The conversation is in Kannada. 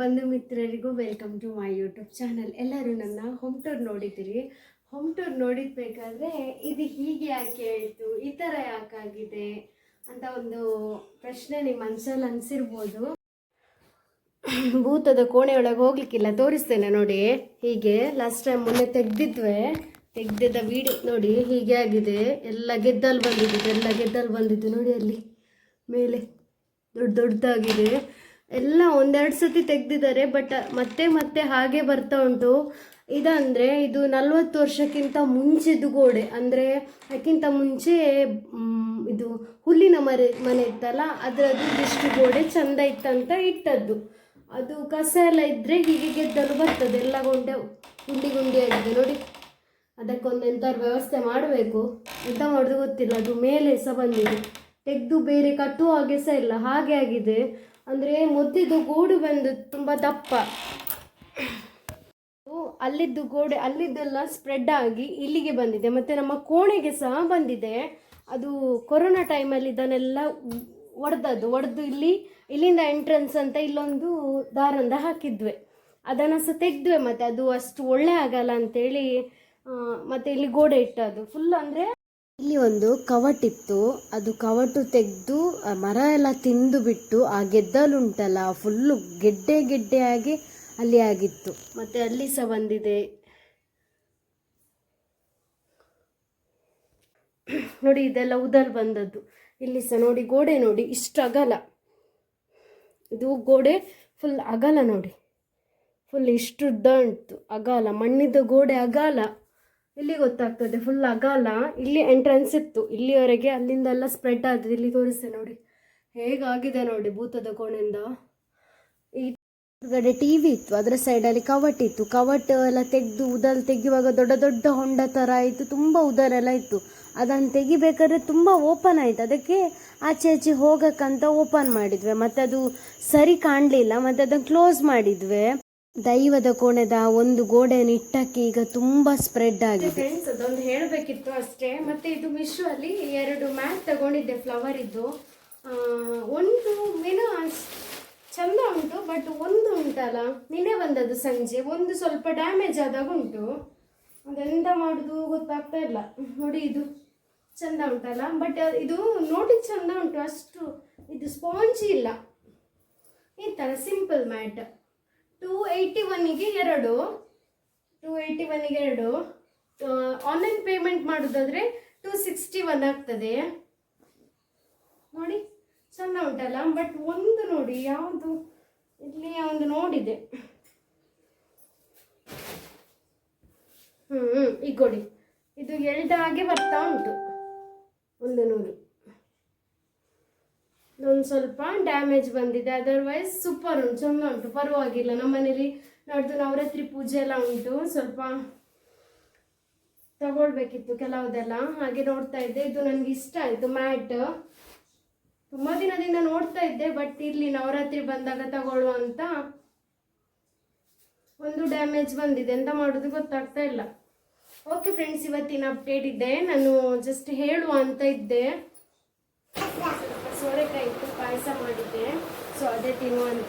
ಬಂಧು ಮಿತ್ರರಿಗೂ welcome to my YouTube channel ಎಲ್ಲರೂ ನನ್ನ ಹೋಮ್ ಟೂರ್ ನೋಡಿದ್ದೀರಿ. ಹೋಮ್ ಟೂರ್ ನೋಡಿದ್ಬೇಕಾದ್ರೆ ಇದು ಹೀಗೆ ಯಾಕೆ ಆಯಿತು? ಈ ಥರ ಯಾಕಾಗಿದೆ ಅಂತ ಒಂದು ಪ್ರಶ್ನೆ ನಿಮ್ಮ ಮನಸ್ಸಲ್ಲಿ ಅನಿಸಿರ್ಬೋದು. ಭೂತದ ಕೋಣೆಯೊಳಗೆ ಹೋಗ್ಲಿಕ್ಕಿಲ್ಲ, ತೋರಿಸ್ತೇನೆ ನೋಡಿ. ಹೀಗೆ ಲಾಸ್ಟ್ ಟೈಮ್ ಮೊನ್ನೆ ತೆಗೆದಿದ್ವೆ. ತೆಗ್ದಿದ್ದ ವಿಡಿಯೋ ನೋಡಿ ಹೀಗೆ ಆಗಿದೆ. ಎಲ್ಲ ಗೆದ್ದಲ್ಲಿ ಬಂದಿದ್ದು, ಎಲ್ಲ ಗೆದ್ದಲ್ಲಿ ಬಂದಿದ್ದು ನೋಡಿ ಅಲ್ಲಿ. ಮೇಲೆ ದೊಡ್ಡ ದೊಡ್ಡದಾಗಿದೆ. ಎಲ್ಲ ಒಂದೆರಡು ಸತಿ ತೆಗೆದಿದ್ದಾರೆ, ಬಟ್ ಮತ್ತೆ ಮತ್ತೆ ಹಾಗೆ ಬರ್ತಾ ಉಂಟು. ಇದಂದರೆ ಇದು ನಲ್ವತ್ತು ವರ್ಷಕ್ಕಿಂತ ಮುಂಚೆದು ಗೋಡೆ ಅಂದರೆ ಅದಕ್ಕಿಂತ ಮುಂಚೆ ಇದು ಹುಲ್ಲಿನ ಮರೆ, ಮನೆ ಇತ್ತಲ್ಲ, ಅದರದ್ದು ಇಷ್ಟು ಗೋಡೆ ಚಂದ ಇತ್ತಂತ ಇಟ್ಟದ್ದು. ಅದು ಕಸ ಎಲ್ಲ ಇದ್ದರೆ ಹೀಗೆ ಗೆದ್ದಲು ಬರ್ತದೆ. ಎಲ್ಲ ಗೊಂಡೆ, ಗುಂಡಿ ಗುಂಡಿ ಆಗಿದೆ ನೋಡಿ ಅದಕ್ಕೊಂದು ಎಂಥವ್ರು ವ್ಯವಸ್ಥೆ ಮಾಡಬೇಕು. ಎಂತ ಮಾಡೋದು ಗೊತ್ತಿಲ್ಲ. ಅದು ಮೇಲೆ ಸಹ ಬಂದಿದೆ. ತೆಗೆದು ಬೇರೆ ಕಟ್ಟುವ ಹಾಗೆ ಸಹ ಇಲ್ಲ. ಹಾಗೆ ಆಗಿದೆ. ಅಂದರೆ ಮುದ್ದಿದ್ದು ಗೂಡು ಬಂದು ತುಂಬ ದಪ್ಪ. ಅಲ್ಲಿದ್ದು ಗೋಡೆ, ಅಲ್ಲಿದ್ದೆಲ್ಲ ಸ್ಪ್ರೆಡ್ ಆಗಿ ಇಲ್ಲಿಗೆ ಬಂದಿದೆ. ಮತ್ತು ನಮ್ಮ ಕೋಣೆಗೆ ಸಹ ಬಂದಿದೆ. ಅದು ಕೊರೋನಾ ಟೈಮಲ್ಲಿ ಇದನ್ನೆಲ್ಲ ಒಡೆದದ್ದು, ಒಡೆದು ಇಲ್ಲಿ, ಇಲ್ಲಿಂದ ಎಂಟ್ರೆನ್ಸ್ ಅಂತ ಇಲ್ಲೊಂದು ದಾರಂದ ಹಾಕಿದ್ವಿ. ಅದನ್ನು ಸಹ ತೆಗೆದ್ವಿ ಮತ್ತು. ಅದು ಅಷ್ಟು ಒಳ್ಳೆ ಆಗಲ್ಲ ಅಂತೇಳಿ ಮತ್ತು ಇಲ್ಲಿ ಗೋಡೆ ಇಟ್ಟದ್ದು. ಫುಲ್ ಅಂದರೆ ಇಲ್ಲಿ ಒಂದು ಕವಟಿತ್ತು ಅದು ಕವಟು ತೆಗೆದು ಮರ ಎಲ್ಲ ತಿಂದು ಬಿಟ್ಟು, ಆ ಗೆದ್ದಲುಂಟಲ್ಲ ಫುಲ್ಲು ಗೆಡ್ಡೆ ಗೆಡ್ಡೆ ಆಗಿ ಅಲ್ಲಿ ಆಗಿತ್ತು. ಮತ್ತೆ ಅಲ್ಲಿ ಸಹ ಬಂದಿದೆ. ನೋಡಿ, ಇದೆಲ್ಲ ಉದಲ್ ಬಂದದ್ದು. ಇಲ್ಲಿ ಸಹ ನೋಡಿ, ಗೋಡೆ ನೋಡಿ, ಇಷ್ಟು ಅಗಲ. ಇದು ಗೋಡೆ ಫುಲ್ ಅಗಲ ನೋಡಿ. ಫುಲ್ ಇಷ್ಟು ಉದ್ದ ಉಂಟು ಅಗಾಲ, ಮಣ್ಣಿದ್ದ ಗೋಡೆ ಅಗಾಲ. ಇಲ್ಲಿ ಗೊತ್ತಾಗ್ತದೆ? ಫುಲ್ ಅಗಾಲ. ಇಲ್ಲಿ ಎಂಟ್ರೆನ್ಸ್ ಇತ್ತು. ಇಲ್ಲಿವರೆಗೆ ಅಲ್ಲಿಂದ ಎಲ್ಲ ಸ್ಪ್ರೆಡ್ ಆಗಿದೆ ಇಲ್ಲಿ ತೋರಿಸ್ತೇನೆ ನೋಡಿ. ಹೇಗಾಗಿದೆ ನೋಡಿ ಭೂತದ ಕೋಣೆಯಿಂದ? ಈ ಟಿ ವಿ ಇತ್ತು. ಅದರ ಸೈಡಲ್ಲಿ ಕವಟ್ ಇತ್ತು. ಕವಟ್ ಎಲ್ಲ ತೆಗೆದು, ಉದಲ್ ತೆಗೆಯುವಾಗ ದೊಡ್ಡ ದೊಡ್ಡ ಹೊಂಡ ಥರ ಆಯಿತು ತುಂಬ ಉದರೆಲ್ಲ ಇತ್ತು. ಅದನ್ನು ತೆಗಿಬೇಕಾದ್ರೆ ತುಂಬ ಓಪನ್ ಆಯಿತು. ಅದಕ್ಕೆ ಆಚೆ ಆಚೆ ಹೋಗಕ್ಕಂತ ಓಪನ್ ಮಾಡಿದ್ವಿ. ಮತ್ತು ಅದು ಸರಿ ಕಾಣಲಿಲ್ಲ. ಮತ್ತು ಅದನ್ನು ಕ್ಲೋಸ್ ಮಾಡಿದ್ವಿ. ದೈವದ ಕೋಣೆದ ಒಂದು ಗೋಡೆಯನ್ನು ಇಟ್ಟಕ್ಕೆ ಈಗ ತುಂಬಾ ಸ್ಪ್ರೆಡ್ ಆಗಿದೆ. ಫ್ರೆಂಡ್ಸ್ ಅದೊಂದು ಹೇಳಬೇಕಿತ್ತು ಅಷ್ಟೇ. ಮತ್ತೆ ಇದು ಮಿಶು ಅಲ್ಲಿ ಎರಡು ಮ್ಯಾಟ್ ತಗೊಂಡಿದ್ದೆ ಫ್ಲವರ್ ಇದ್ದು. ಒಂದು ಮೀನು ಚಂದ ಉಂಟು ಬಟ್ ಒಂದು ಉಂಟಲ್ಲ. ನಿನ್ನೆ ಬಂದದ್ದು ಸಂಜೆ. ಒಂದು ಸ್ವಲ್ಪ ಡ್ಯಾಮೇಜ್ ಆದಾಗ ಉಂಟು. ಅದೆಂತ ಮಾಡುದು ಗೊತ್ತಾಗ್ತಾ ಇಲ್ಲ. ನೋಡಿ ಇದು ಚಂದ ಉಂಟಲ್ಲ. ಬಟ್ ಇದು ನೋಡಿ ಚಂದ ಉಂಟು. ಅಷ್ಟು ಇದು ಸ್ಪಾಂಜಿ ಇಲ್ಲ. ಈ ಥರ ಸಿಂಪಲ್ ಮ್ಯಾಟ್ ಟೂ ಏಯ್ಟಿ ಒನ್ನಿಗೆ ಎರಡು. ಟೂ ಏಯ್ಟಿ ಒನ್ನಿಗೆ ಎರಡು. ಆನ್ಲೈನ್ ಪೇಮೆಂಟ್ ಮಾಡೋದಾದರೆ ಟೂ ಸಿಕ್ಸ್ಟಿ ಒನ್ ಆಗ್ತದೆ. ನೋಡಿ, ಸಣ್ಣ ಉಂಟಲ್ಲ ಬಟ್ ಒಂದು ನೋಡಿ, ಯಾವುದು? ಇಲ್ಲಿ ಒಂದು ನೋಡಿದೆ. ಹ್ಞೂ ಈಗ ಕೊಡಿ. ಇದು ಎಲ್ಡಾಗೆ ಬರ್ತಾ ಉಂಟು. ಒಂದು ನೂರು ಒಂದು ಸ್ವಲ್ಪ ಡ್ಯಾಮೇಜ್ ಬಂದಿದೆ. ಅದರ್ವೈಸ್ ಸೂಪರ್ ಉಂಟು ಸುಮ್ಮನೆ ಉಂಟು. ಪರವಾಗಿಲ್ಲ ನಮ್ಮನೇಲಿ ನಾಡ್ದು ನವರಾತ್ರಿ ಪೂಜೆ ಎಲ್ಲ ಉಂಟು. ಸ್ವಲ್ಪ ತಗೊಳ್ಬೇಕಿತ್ತು ಕೆಲವುದೆಲ್ಲ. ಹಾಗೆ ನೋಡ್ತಾ ಇದ್ದೆ. ಇದು ನನಗೆ ಇಷ್ಟ ಆಯಿತು, ಮ್ಯಾಟ್. ತುಂಬ ದಿನದಿಂದ ನೋಡ್ತಾ ಇದ್ದೆ ಬಟ್ ಇಲ್ಲಿ ನವರಾತ್ರಿ ಬಂದಾಗ ತಗೊಳ್ಳುವ ಅಂತ ಒಂದು ಡ್ಯಾಮೇಜ್ ಬಂದಿದೆ. ಎಂತ ಮಾಡೋದು ಗೊತ್ತಾಗ್ತಾ ಇಲ್ಲ. ಓಕೆ ಫ್ರೆಂಡ್ಸ್ ಇವತ್ತಿನ ಅಪ್ಡೇಟ್ ಇದೆ. ನಾನು ಜಸ್ಟ್ ಹೇಳುವ ಅಂತ ಇದ್ದೆ. sore kayak itu pisa mau ditele, so ada tiga orang